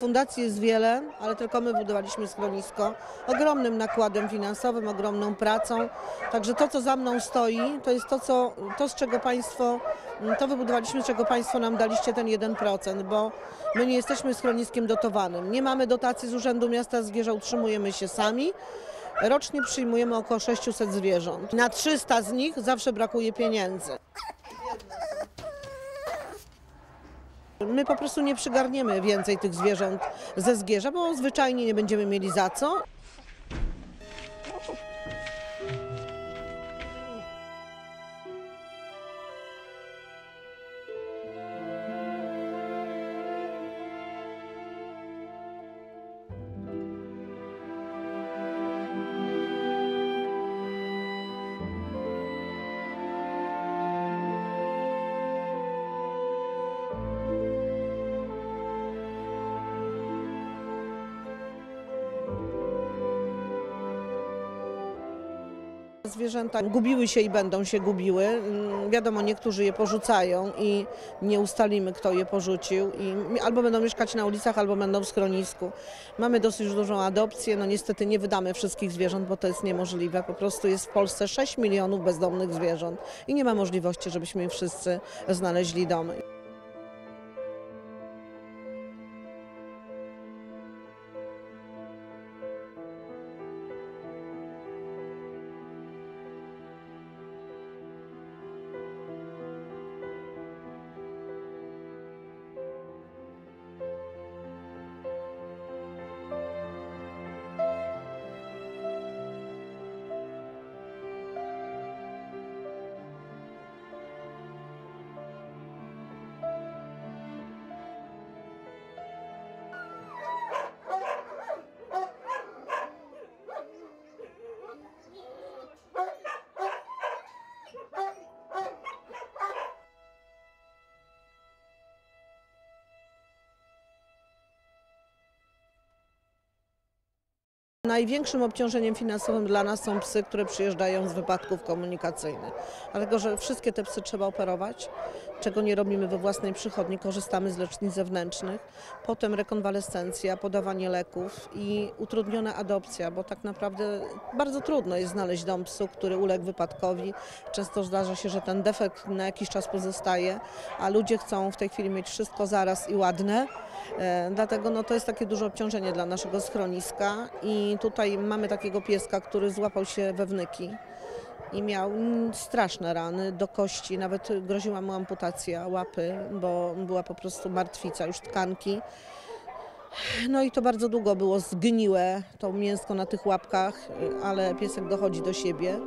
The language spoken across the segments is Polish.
Fundacji jest wiele, ale tylko my budowaliśmy schronisko. Ogromnym nakładem finansowym, ogromną pracą. Także to, co za mną stoi, to jest to, co, to z czego Państwo, to wybudowaliśmy, z czego Państwo nam daliście ten 1%, bo my nie jesteśmy schroniskiem dotowanym. Nie mamy dotacji z Urzędu Miasta Zwierza, utrzymujemy się sami. Rocznie przyjmujemy około 600 zwierząt. Na 300 z nich zawsze brakuje pieniędzy. My po prostu nie przygarniemy więcej tych zwierząt ze zgierza, bo zwyczajnie nie będziemy mieli za co. Zwierzęta gubiły się i będą się gubiły. Mm, Wiadomo, niektórzy je porzucają i nie ustalimy, kto je porzucił. I albo będą mieszkać na ulicach, albo będą w schronisku. Mamy dosyć dużą adopcję. No niestety nie wydamy wszystkich zwierząt, bo to jest niemożliwe. Po prostu jest w Polsce 6 milionów bezdomnych zwierząt i nie ma możliwości, żebyśmy wszyscy znaleźli domy. Największym obciążeniem finansowym dla nas są psy, które przyjeżdżają z wypadków komunikacyjnych. Dlatego, że wszystkie te psy trzeba operować, czego nie robimy we własnej przychodni, korzystamy z lecznic zewnętrznych. Potem rekonwalescencja, podawanie leków i utrudniona adopcja, bo tak naprawdę bardzo trudno jest znaleźć dom psu, który uległ wypadkowi. Często zdarza się, że ten defekt na jakiś czas pozostaje, a ludzie chcą w tej chwili mieć wszystko zaraz i ładne. E, Dlatego no, to jest takie duże obciążenie dla naszego schroniska i tutaj mamy takiego pieska, który złapał się we wnyki i miał straszne rany do kości, nawet groziła mu amputacja łapy, bo była po prostu martwica, już tkanki. No i to bardzo długo było zgniłe, to mięsko na tych łapkach, ale piesek dochodzi do siebie.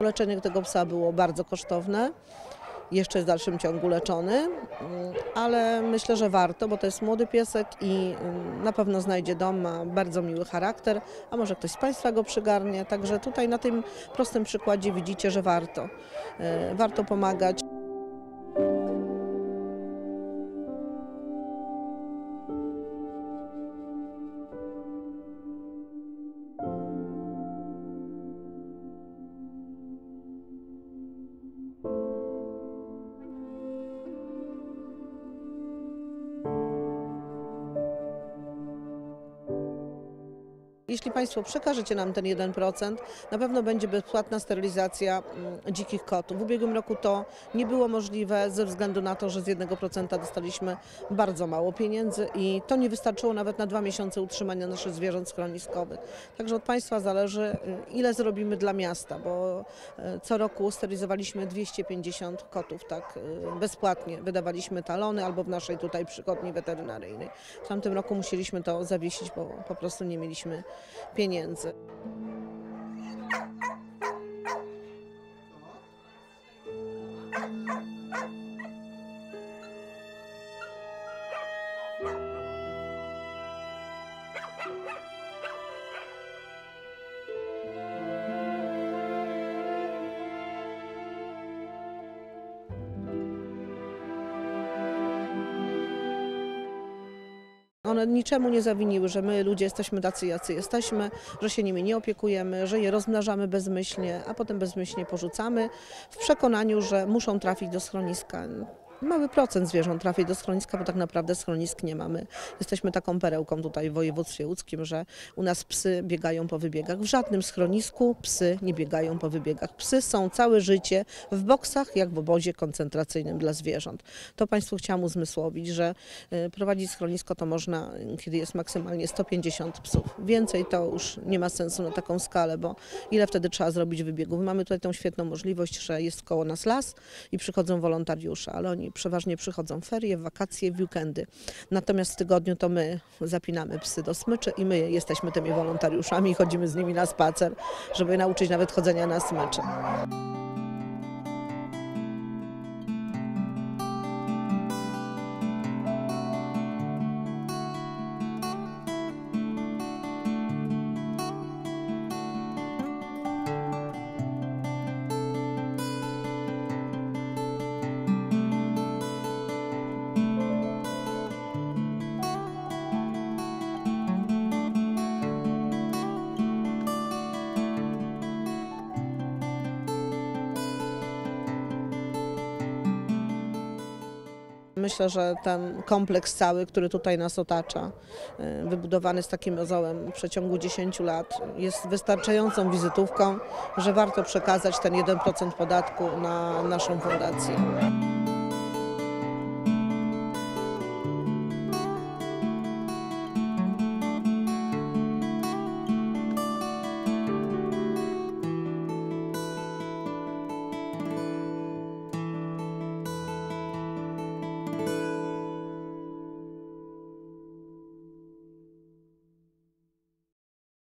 Leczenie tego psa było bardzo kosztowne. Jeszcze jest w dalszym ciągu leczony, mm, ale myślę, że warto, bo to jest młody piesek i mm, na pewno znajdzie dom, ma bardzo miły charakter, a może ktoś z Państwa go przygarnie. Także tutaj na tym prostym przykładzie widzicie, że warto. E, Warto pomagać. Jeśli Państwo przekażecie nam ten 1%, na pewno będzie bezpłatna sterylizacja mm, dzikich kotów. W ubiegłym roku to nie było możliwe ze względu na to, że z 1% dostaliśmy bardzo mało pieniędzy i to nie wystarczyło nawet na dwa miesiące utrzymania naszych zwierząt schroniskowych. Także od Państwa zależy, y, ile zrobimy dla miasta, bo y, co roku sterylizowaliśmy 250 kotów tak y, bezpłatnie. Wydawaliśmy talony albo w naszej tutaj przychodni weterynaryjnej. W tamtym roku musieliśmy to zawiesić, bo po prostu nie mieliśmy pieniędzy. One niczemu nie zawiniły, że my ludzie jesteśmy tacy, jacy jesteśmy, że się nimi nie opiekujemy, że je rozmnażamy bezmyślnie, a potem bezmyślnie porzucamy w przekonaniu, że muszą trafić do schroniska. Mały procent zwierząt trafi do schroniska, bo tak naprawdę schronisk nie mamy. Jesteśmy taką perełką tutaj w województwie łódzkim, że u nas psy biegają po wybiegach. W żadnym schronisku psy nie biegają po wybiegach. Psy są całe życie w boksach, jak w obozie koncentracyjnym dla zwierząt. To Państwu chciałam uzmysłowić, że y, prowadzić schronisko to można, kiedy jest maksymalnie 150 psów. Więcej to już nie ma sensu na taką skalę, bo ile wtedy trzeba zrobić wybiegów? Mamy tutaj tą świetną możliwość, że jest koło nas las i przychodzą wolontariusze, ale oni przeważnie przychodzą ferie, wakacje, weekendy. Natomiast w tygodniu to my zapinamy psy do smyczy i my jesteśmy tymi wolontariuszami i chodzimy z nimi na spacer, żeby nauczyć nawet chodzenia na smyczy. Myślę, że ten kompleks cały, który tutaj nas otacza, y, wybudowany z takim ozołem w przeciągu 10 lat, jest wystarczającą wizytówką, że warto przekazać ten 1% podatku na naszą fundację.